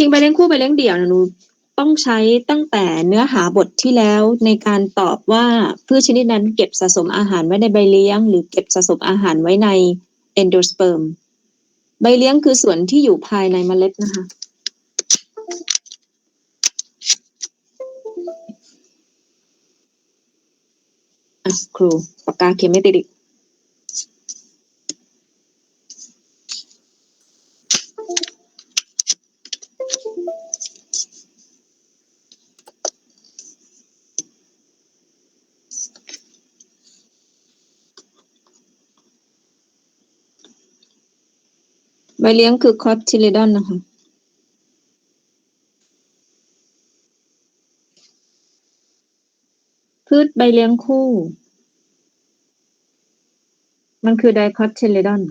ริงๆใบเลี้ยงคู่ใบเลี้ยงเดี่ยวนะหนูต้องใช้ตั้งแต่เนื้อหาบทที่แล้วในการตอบว่าพืชชนิดนั้นเก็บสะสมอาหารไว้ในใบเลี้ยง หรือเก็บสะสมอาหารไว้ในเอนโดสเปิร์มใบเลี้ยงคือส่วนที่อยู่ภายในเมล็ดนะคะอะครูปากกาเขียนไม่ติดอีก ใบเลี้ยงคือคอติเลดอนนะคะพืชใบเลี้ยงคู่ มันคือไดคอติเลดอน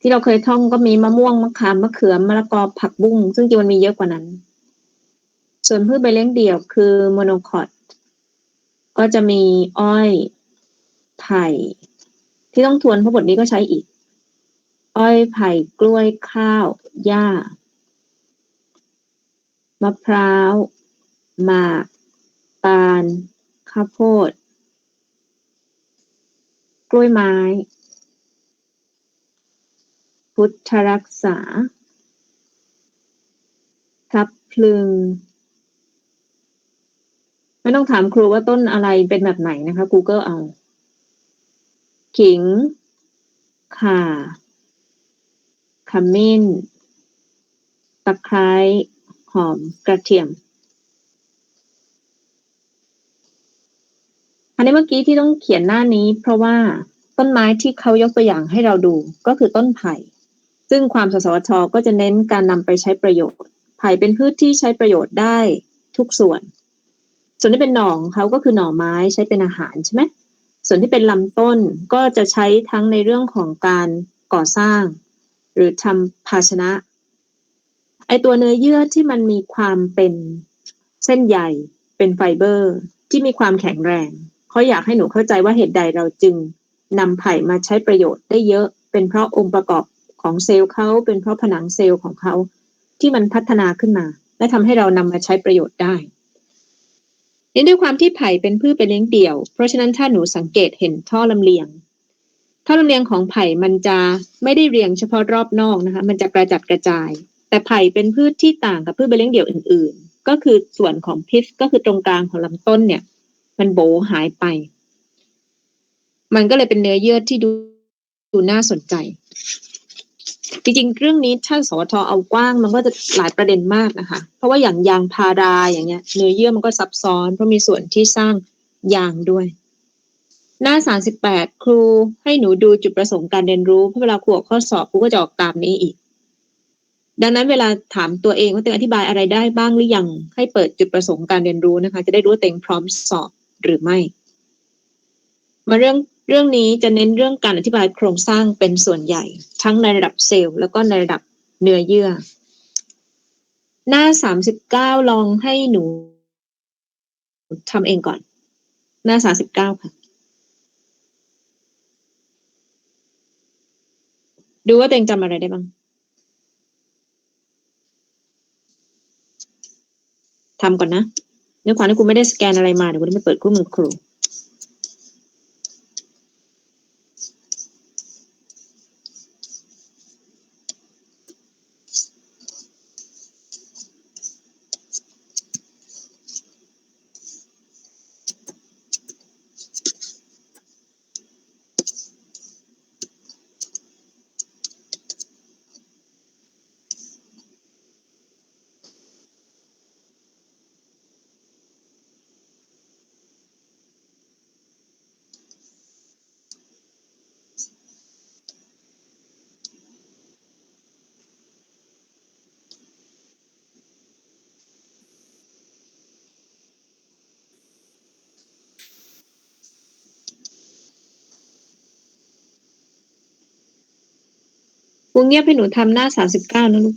ที่เราเคยท่องก็มีมะม่วงมะขามมะเขือมะละกอผักบุ้งซึ่งจริงมันมีเยอะกว่านั้น ส่วนพืชใบเลี้ยงเดี่ยวคือโมโนคอตก็จะมีอ้อยไผ่ที่ต้องทวนเพราะบทนี้ก็ใช้อีก อ้อยไผ่กล้วยข้าวหญ้ามะพร้าวหมากตาลข้าวโพด กล้วยไม้ พุทธรักษา ทับพลึง ไม่ต้องถามครูว่าต้นอะไรเป็นแบบไหนนะคะ Google เอา ขิง ข่า ขมิ้น ตะไคร้ หอม กระเทียม อันนี้เมื่อกี้ที่ต้องเขียนหน้านี้เพราะว่าต้นไม้ที่เขายกตัวอย่างให้เราดูก็คือต้นไผ่ ซึ่งความสสวทก็จะเน้นการนำไปใช้ประโยชน์ ไผ่เป็นพืชที่ใช้ประโยชน์ได้ทุกส่วน ส่วนที่เป็นหน่อของเขาก็คือหน่อไม้ใช้เป็นอาหารใช่ไหมส่วนที่เป็นลำต้นก็จะใช้ทั้งในเรื่องของการก่อสร้าง หรือทำภาชนะ ไอตัวเนื้อเยื่อที่มันมีความเป็นเส้นใยเป็นไฟเบอร์ ที่มีความแข็งแรงเขาอยากให้หนูเข้าใจว่าเหตุใดเราจึงนำไผ่มาใช้ประโยชน์ได้เยอะ เป็นเพราะองค์ประกอบของเซลล์เขาเป็นเพราะผนังเซลล์ของเขาที่มันพัฒนาขึ้นมา และทำให้เรานำมาใช้ประโยชน์ได้นี่ด้วยความที่ไผ่เป็นพืชเป็นเลี้ยงเดี่ยว เพราะฉะนั้นถ้าหนูสังเกตเห็นท่อลำเลียง ท่อลำเลียงของไผ่มันจะไม่ได้เรียงเฉพาะรอบนอกนะคะ มันจะกระจัดกระจาย แต่ไผ่เป็นพืชที่ต่างกับพืชใบเลี้ยงเดี่ยวอื่น ๆ ก็คือส่วนของพิษก็คือตรงกลางของลำต้นเนี่ย มันโบหายไป มันก็เลยเป็นเนื้อเยื่อที่ดูดูน่าสนใจ จริงๆ เรื่องนี้ถ้าสวทเอากว้าง มันก็จะหลายประเด็นมากนะคะ เพราะว่าอย่างยางพาราอย่างเงี้ย เนื้อเยื่อมันก็ซับซ้อนเพราะมีส่วนที่สร้างยางด้วย หน้าสามสิบแปดครูให้หนูดูจุดประสงค์การเรียนรู้เพราะเวลาครูออกข้อสอบครูก็จะออกตามนี้อีก ดังนั้นเวลาถามตัวเองว่าตัวเองอธิบายอะไรได้บ้างหรือยังให้เปิดจุดประสงค์การเรียนรู้นะคะ จะได้รู้ว่าตัวเองพร้อมสอบหรือไม่ มาเรื่องเรื่องนี้จะเน้นเรื่องการอธิบายโครงสร้างเป็นส่วนใหญ่ ทั้งในระดับเซลล์แล้วก็ในระดับเนื้อเยื่อ หน้าสามสิบเก้าลองให้หนูทำเองก่อน หน้าสามสิบเก้าค่ะ ดูว่าตัวเองจำอะไรได้บ้างทำก่อนนะเนื่อความที่กูไม่ได้สแกนอะไรมาเดี๋ยวกูจะไม่เปิดคู่มือครู เงียบให้หนูทำหน้าสามสิบเก้านะลูก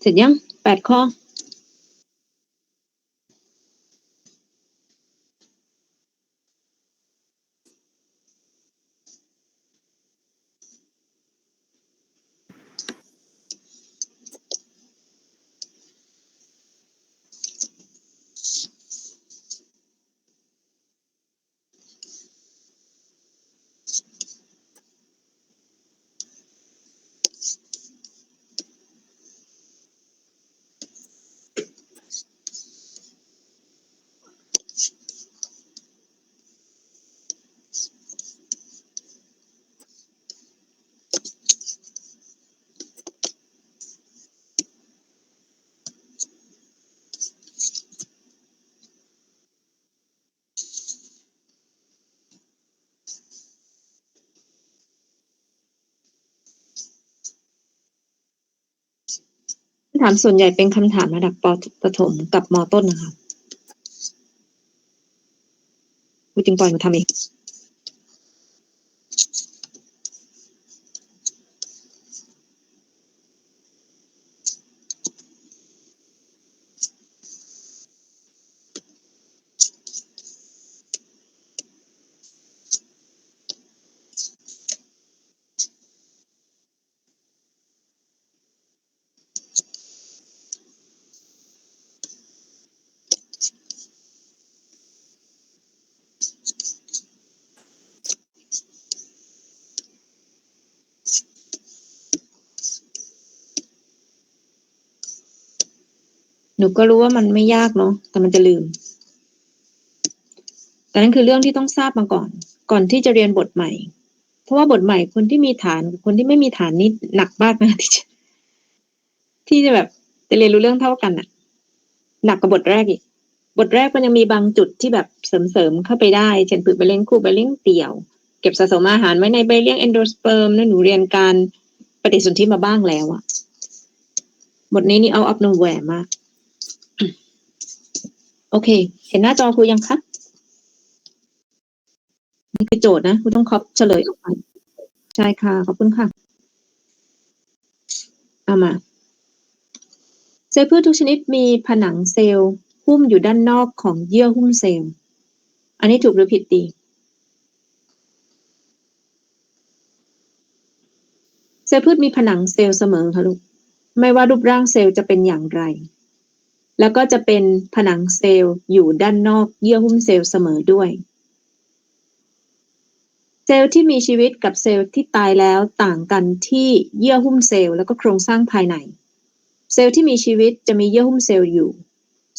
เสร็จยังแปดข้อำถามส่วนใหญ่เป็นคำถามระดับปประถมกับมต้นนะคะกูจึงปล่อยมาทำเอง หนูก็รู้ว่ามันไม่ยากเนาะแต่มันจะลืม แต่นั่นคือเรื่องที่ต้องทราบมาก่อน ก่อนที่จะเรียนบทใหม่ เพราะว่าบทใหม่คนที่มีฐานคนที่ไม่มีฐานนี่หนักมากนะที่จะที่จะแบบจะเรียนรู้เรื่องเท่ากันอะหนักกว่าบทแรกอีกบทแรกมันยังมีบางจุดที่แบบเสริมๆเข้าไปได้ เช่นฝึกไปเลี้ยงคู่ไปเลี้ยงเตี่ยว เก็บสะสมอาหารไว้ในใบเลี้ยงเอนโดสเปิร์มแล้วหนูเรียนการปฏิสนธิมาบ้างแล้วอะบทนี้นี่เอาอัพโนแวร์มาก โอเค เห็นหน้าจอครูยังคะ นี่คือโจทย์นะคุณต้องครอบเฉลยออกไปใช่ค่ะ ขอบคุณค่ะ เอามา เซลล์พืชทุกชนิดมีผนังเซลล์หุ้มอยู่ด้านนอกของเยื่อหุ้มเซลล์ อันนี้ถูกหรือผิดดี เซลล์พืชมีผนังเซลล์เสมอค่ะลูก ไม่ว่ารูปร่างเซลล์จะเป็นอย่างไร แล้วก็จะเป็นผนังเซลล์อยู่ด้านนอกเยื่อหุ้มเซลล์เสมอด้วย เซลล์ที่มีชีวิตกับเซลล์ที่ตายแล้วต่างกันที่เยื่อหุ้มเซลล์แล้วก็โครงสร้างภายใน เซลล์ที่มีชีวิตจะมีเยื่อหุ้มเซลล์อยู่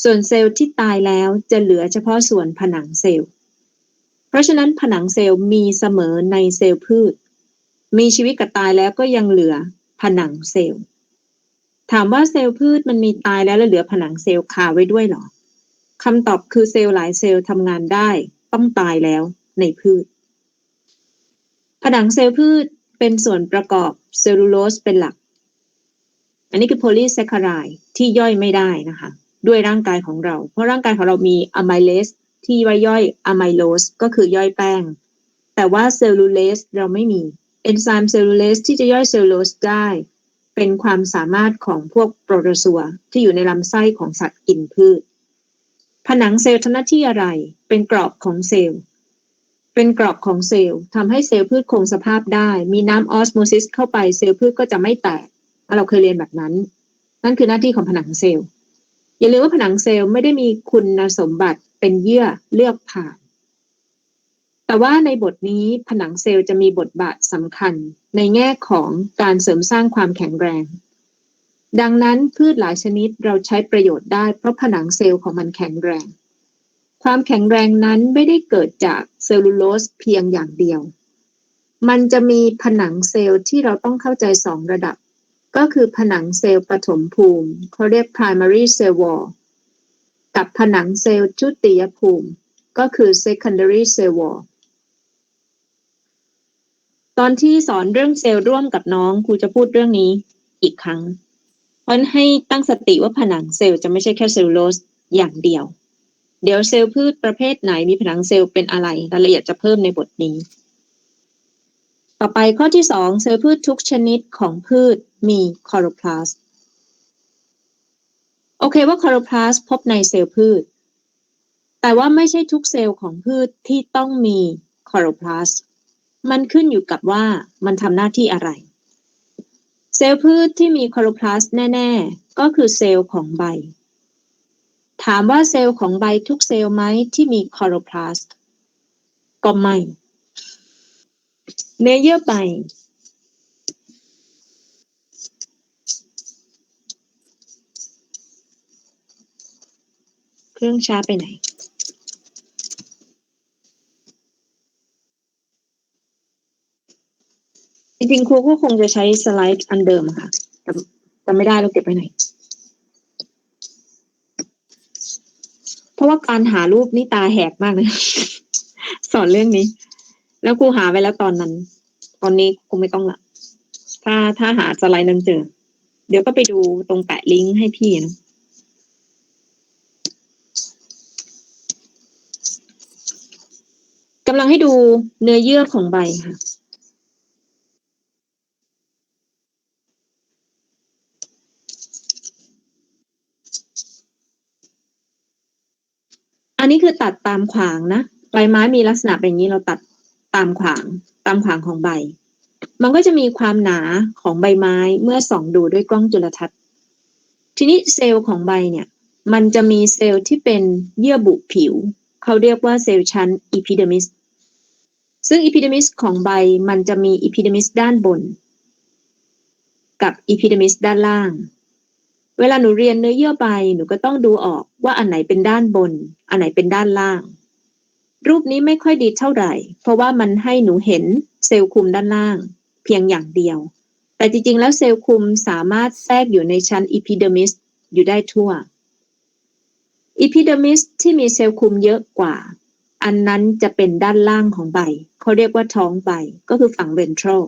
ส่วนเซลล์ที่ตายแล้วจะเหลือเฉพาะส่วนผนังเซลล์ เพราะฉะนั้นผนังเซลล์มีเสมอในเซลล์พืช มีชีวิตกับตายแล้วก็ยังเหลือผนังเซลล์ ถามว่าเซลล์พืชมันมีตายแล้วแล้วเหลือผนังเซลล์คาไว้ด้วยหรอคำตอบคือเซลล์หลายเซลล์ทำงานได้ ต้องตายแล้วในพืช ผนังเซลล์พืชเป็นส่วนประกอบเซลลูโลสเป็นหลัก อันนี้คือโพลีแซคคารายที่ย่อยไม่ได้นะคะ ด้วยร่างกายของเรา เพราะร่างกายของเรามีอะไมเลสที่ไว้ย่อยอะไมโลสก็คือย่อยแป้ง แต่ว่าเซลลูเลสเราไม่มีเอนไซม์เซลลูเลสที่จะย่อยเซลลูโลสได้ เป็นความสามารถของพวกโปรโตซัวที่อยู่ในลำไส้ของสัตว์กินพืช ผนังเซลล์ทำหน้าที่อะไร เป็นกรอบของเซลล์ เป็นกรอบของเซลล์ทำให้เซลล์พืชคงสภาพได้ มีน้ำออสโมซิสเข้าไปเซลล์พืชก็จะไม่แตก เราเคยเรียนแบบนั้น นั่นคือหน้าที่ของผนังเซลล์ อย่าลืมว่าผนังเซลล์ไม่ได้มีคุณสมบัติเป็นเยื่อเลือกผ่าน แต่ว่าในบทนี้ผนังเซลล์จะมีบทบาทสำคัญในแง่ของการเสริมสร้างความแข็งแรง ดังนั้นพืชหลายชนิดเราใช้ประโยชน์ได้เพราะผนังเซลล์ของมันแข็งแรง ความแข็งแรงนั้นไม่ได้เกิดจากเซลลูโลสเพียงอย่างเดียว มันจะมีผนังเซลล์ที่เราต้องเข้าใจสองระดับ ก็คือผนังเซลล์ปฐมภูมิเขาเรียก primary cell wall กับผนังเซลล์ชุติยภูมิ ก็คือ secondary cell wall ตอนที่สอนเรื่องเซลล์ร่วมกับน้องครูจะพูดเรื่องนี้อีกครั้ง เพราะให้ตั้งสติว่าผนังเซลล์จะไม่ใช่แค่เซลลูโลสอย่างเดียว เดี๋ยวเซลล์พืชประเภทไหนมีผนังเซลล์เป็นอะไรรายละเอียดจะเพิ่มในบทนี้ ต่อไปข้อที่สองเซลล์พืชทุกชนิดของพืชมีคลอโรพลาสต์โอเคว่าคลอโรพลาสต์พบในเซลล์พืช แต่ว่าไม่ใช่ทุกเซลล์ของพืชที่ต้องมีคลอโรพลาสต์ มันขึ้นอยู่กับว่ามันทำหน้าที่อะไร เซลล์พืชที่มีคลอโรพลาสต์แน่ ๆ ก็คือเซลล์ของใบ ถามว่าเซลล์ของใบทุกเซลล์ไหมที่มีคลอโรพลาสต์ก็ไม่ เนเยื่อใบเครื่องช้าไปไหน จริงๆครูก็คงจะใช้สไลด์อันเดิมค่ะแต่แต่ไม่ได้เราเก็บไว้ไหน เพราะว่าการหารูปนี่ตาแหกมากเลย สอนเรื่องนี้ แล้วครูหาไว้แล้วตอนนั้น ตอนนี้คงไม่ต้องละ ถ้าถ้าหาสไลด์นั้นเจอ เดี๋ยวก็ไปดูตรงแปะลิงก์ให้พี่นะกำลังให้ดูเนื้อเยื่อของใบค่ะ อันนี้คือ ตามขวางนะใบไม้มีลักษณะเป็นอย่างนี้เราตัดตามขวางตามขวางของใบ มันก็จะมีความหนาของใบไม้เมื่อส่องดูด้วยกล้องจุลทรรศน์ ทีนี้เซลล์ของใบเนี่ย มันจะมีเซลล์ที่เป็นเยื่อบุผิว เขาเรียกว่าเซลล์ชั้นอีพิเดมิสซึ่งอีพิเดมิสของใบมันจะมีอีพิเดมิสด้านบน กับอีพิเดมิสด้านล่าง เวลาหนูเรียนเนื้อเยื่อใบหนูก็ต้องดูออกว่าอันไหนเป็นด้านบน อันไหนเป็นด้านล่าง รูปนี้ไม่ค่อยดีเท่าไหร่ เพราะว่ามันให้หนูเห็นเซลล์คุมด้านล่าง เพียงอย่างเดียว แต่จริงๆ แล้วเซลล์คุมสามารถแทรกอยู่ในชั้นอีพิเดมิสอยู่ได้ทั่วอีพิเดมิสที่มีเซลล์คุมเยอะกว่า อันนั้นจะเป็นด้านล่างของใบ เขาเรียกว่าท้องใบ ก็คือฝั่งเวนทรัล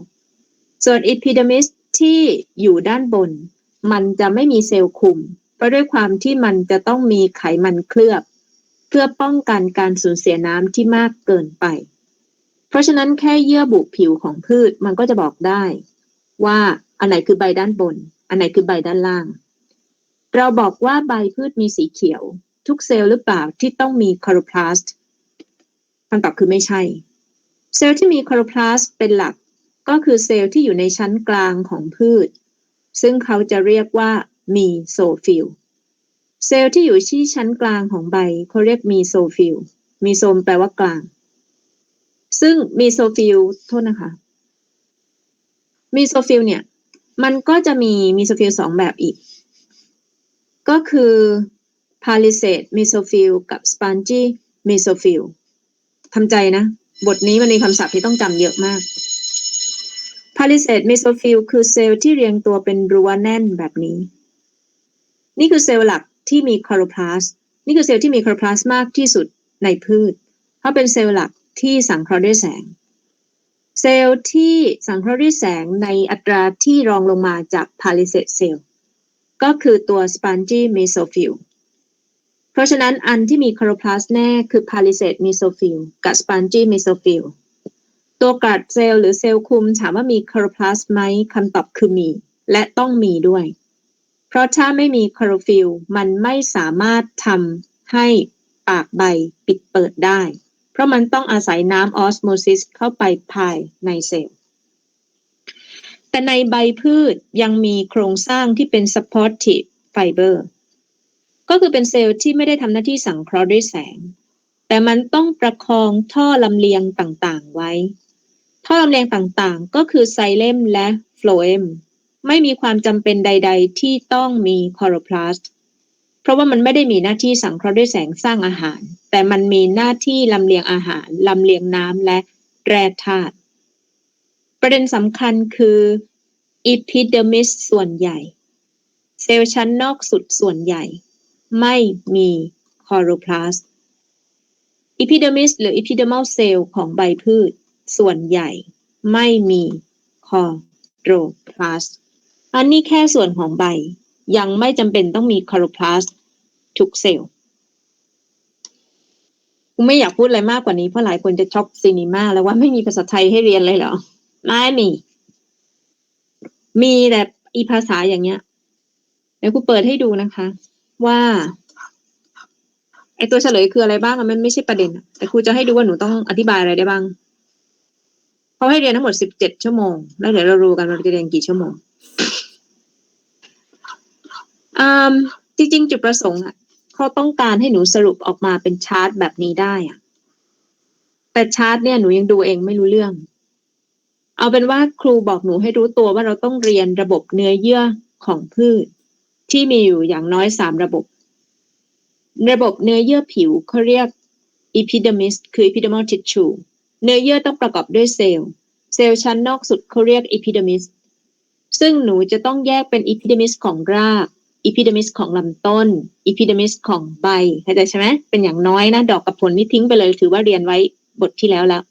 ส่วนอีพิเดมิสที่อยู่ด้านบน มันจะไม่มีเซลล์คุม เพราะด้วยความที่มันจะต้องมีไขมันเคลือบ เพื่อป้องกันการสูญเสียน้ำที่มากเกินไป เพราะฉะนั้นแค่เยื่อบุผิวของพืชมันก็จะบอกได้ ว่าอันไหนคือใบด้านบน อันไหนคือใบด้านล่าง เราบอกว่าใบพืชมีสีเขียว ทุกเซลล์หรือเปล่าที่ต้องมีคลอโรพลาสต์คำตอบคือไม่ใช่ เซลล์ที่มีคลอโรพลาสต์เป็นหลักก็คือเซลล์ที่อยู่ในชั้นกลางของพืช ซึ่งเขาจะเรียกว่ามีโซฟิลเซลล์ที่อยู่ที่ชั้นกลางของใบเขาเรียกมีโซฟิลมีโซมแปลว่ากลาง ซึ่งมีโซฟิลโทษนะคะมีโซฟิลเนี่ย มันก็จะมีมีโซฟิลสองแบบอีก ก็คือ palisade mesophil กับ spongy mesophil ทำใจนะ บทนี้มันมีคำศัพท์ที่ต้องจำเยอะมาก palisade mesophil คือเซลล์ที่เรียงตัวเป็นรั้วแน่นแบบนี้ นี่คือเซลล์หลักที่มีคลอโรพลาสต์นี่คือเซลล์ที่มีคลอโรพลาสต์มากที่สุดในพืช เพราะเป็นเซลล์หลักที่สังเคราะห์ด้วยแสง เซลล์ที่สังเคราะห์ด้วยแสงในอัตราที่รองลงมาจาก palisade cell ก็คือตัว spongy mesophil เพราะฉะนั้นอันที่มีคลอโรพลาสต์แน่คือ palisade mesophil กับ spongy mesophil ตัวกลัดเซลล์หรือเซลล์คุมถามว่ามีคลอโรพลาสต์ไหมคำตอบคือมี และต้องมีด้วย เพราะถ้าไม่มีคลอโรฟิลมันไม่สามารถทำให้ปากใบปิดเปิดได้ เพราะมันต้องอาศัยน้ำออสโมซิสเข้าไปภายในเซลล์ แต่ในใบพืชยังมีโครงสร้างที่เป็น supportive fiber ก็คือเป็นเซลล์ที่ไม่ได้ทำหน้าที่สังเคราะห์ด้วยแสง แต่มันต้องประคองท่อลำเลียงต่างๆไว้ ท่อลำเลียงต่างๆ ก็คือไซเลมและโฟลเอมไม่มีความจำเป็นใด ๆ ที่ต้องมีคลอโรพลาสต์เพราะว่ามันไม่ได้มีหน้าที่สังเคราะห์ด้วยแสงสร้างอาหาร แต่มันมีหน้าที่ลำเลียงอาหารลำเลียงน้ำและแร่ธาตุประเด็นสำคัญคืออีพิเดมิสส่วนใหญ่ เซลล์ชั้นนอกสุดส่วนใหญ่ ไม่มีคลอโรพลาสต์อีพิเดมิสหรืออีพิเดมัลเซลล์ของใบพืช ส่วนใหญ่ไม่มีคอโรพลาสอันนี้แค่ส่วนของใบ ยังไม่จำเป็นต้องมีคอโรพลาสทุกเซลล์กูไม่อยากพูดอะไรมากกว่านี้เพราะหลายคนจะช็อกซีนีมาแล้วว่าไม่มีภาษาไทยให้เรียนเลยเหรอ ไม่มี มีแต่อีภาษาอย่างเงี้ยเดี๋ยวกูเปิดให้ดูนะคะ ว่าไอตัวเฉลยคืออะไรบ้างมันไม่ใช่ประเด็นแต่ครูจะให้ดูว่าหนูต้องอธิบายอะไรได้บ้าง เขาให้เรียนทั้งหมดสิบเจ็ดชั่วโมง แล้วเดี๋ยวเราดูกันว่าเราจะเรียนกี่ชั่วโมงอืมจริง ๆ จุดประสงค์อะเขาต้องการให้หนูสรุปออกมาเป็นชาร์ตแบบนี้ได้อะแต่ชาร์ตเนี่ยหนูยังดูเองไม่รู้เรื่อง เอาเป็นว่าครูบอกหนูให้รู้ตัวว่าเราต้องเรียนระบบเนื้อเยื่อของพืช ที่มีอยู่อย่างน้อยสามระบบ ระบบเนื้อเยื่อผิวเขาเรียก epidermis คือ epidermal tissue เนื้อเยื่อต้องประกอบด้วยเซลล์ เซลล์ชั้นนอกสุดเขาเรียก epidermis ซึ่งหนูจะต้องแยกเป็น epidermis ของราก epidermis ของลำต้น epidermis ของใบ เข้าใจใช่ไหม เป็นอย่างน้อยนะ ดอกกับผลนี่ทิ้งไปเลย ถือว่าเรียนไว้บทที่แล้วแล้ว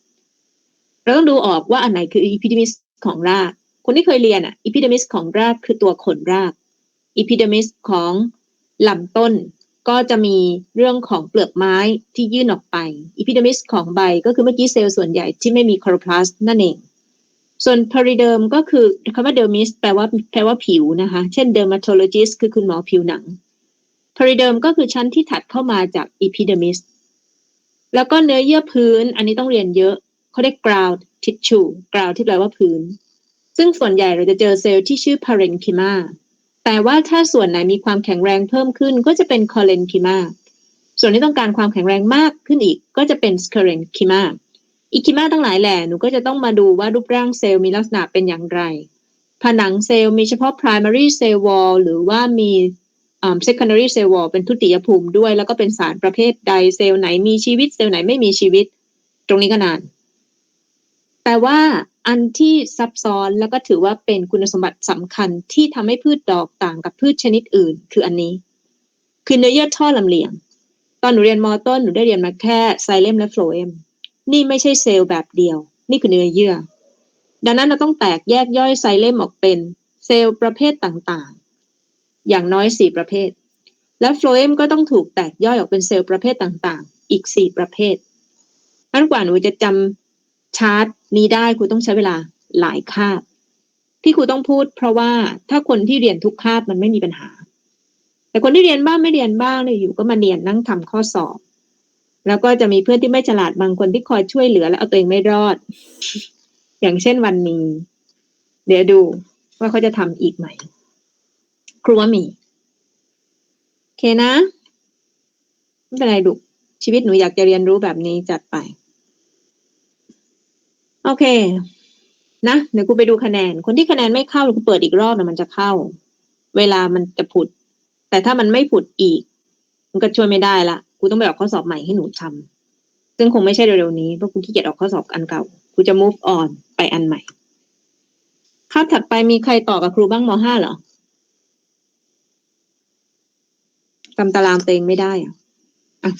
เราต้องดูออกว่าอันไหนคือ epidermis ของราก คนที่เคยเรียนอะ epidermis ของรากคือตัวขนราก epidermis ของลำต้น ก็จะมีเรื่องของเปลือกไม้ที่ยื่นออกไป epidermis ของใบก็คือเมื่อกี้เซลล์ส่วนใหญ่ที่ไม่มี chloroplast นั่นเอง ส่วน periderm ก็คือคำว่า dermis แปลว่าแปลว่าผิวนะคะ เช่น dermatologist คือคุณหมอผิวหนัง periderm ก็คือชั้นที่ถัดเข้ามาจาก epidermis แล้วก็เนื้อเยื่อพื้น อันนี้ต้องเรียนเยอะเขาเรียก ground tissue ground ที่แปลว่าพื้น ซึ่งส่วนใหญ่เราจะเจอเซลล์ที่ชื่อ parenchyma แต่ว่าถ้าส่วนไหนมีความแข็งแรงเพิ่มขึ้นก็จะเป็น collenchyma ส่วนที่ต้องการความแข็งแรงมากขึ้นอีกก็จะเป็น sclerenchyma อีคิมาทั้งหลายแหล่หนูก็จะต้องมาดูว่ารูปร่างเซลล์มีลักษณะเป็นอย่างไร ผนังเซลล์มีเฉพาะ primary cell wall หรือว่ามีา secondary cell wall เป็นทุติยภูมิด้วย แล้วก็เป็นสารประเภทใดเซลล์ไหนมีชีวิตเซลล์ไหนไม่มีชีวิต ตรงนี้ก็นาน แต่ว่า อันที่ซับซ้อนแล้วก็ถือว่าเป็นคุณสมบัติสำคัญที่ทำให้พืชดอกต่างกับพืชชนิดอื่น คืออันนี้ คือเนื้อเยื่อท่อลำเลียง ตอนหนูเรียนมอต้นหนูได้เรียนมาแค่ไซเลมและโฟลเอมนี่ไม่ใช่เซลล์แบบเดียว นี่คือเนื้อเยื่อ ดังนั้นเราต้องแตกแยกย่อยไซเลมออกเป็นเซลล์ประเภทต่างๆ อย่างน้อยสี่ประเภท และโฟลเอมก็ต้องถูกแตกย่อยออกเป็นเซลล์ประเภทต่างๆ อีกสี่ประเภทนั้นกว่าหนูจะจำ ชาร์ตนี้ได้ครูต้องใช้เวลาหลายคาบ ที่ครูต้องพูด เพราะว่าถ้าคนที่เรียนทุกคาบมันไม่มีปัญหา แต่คนที่เรียนบ้างไม่เรียนบ้างเนี่ยอยู่ก็มาเรียนนั่งทำข้อสอบ แล้วก็จะมีเพื่อนที่ไม่ฉลาดบางคนที่คอยช่วยเหลือแล้วเอาตัวเองไม่รอด อย่างเช่นวันนี้ เดี๋ยวดูว่าเขาจะทำอีกไหมครูว่ามีโอเคนะไม่เป็นไรดุชีวิตหนูอยากจะเรียนรู้แบบนี้จัดไป โอเค นะเดี๋ยวกูไปดูคะแนน คนที่คะแนนไม่เข้าหรือกูเปิดอีกรอบนะมันจะเข้า เวลามันจะผุด แต่ถ้ามันไม่ผุดอีก มันก็ช่วยไม่ได้ละกูต้องไปออกข้อสอบใหม่ให้หนูทำซึ่งคงไม่ใช่เร็วๆนี้เพราะกูขี้เกียจออกข้อสอบอันเก่ากูจะ move on ไปอันใหม่คาบถัดไปมีใครต่อกับครูบ้างมห้าเหรอจำตารางเตวเองไม่ได้อะอะ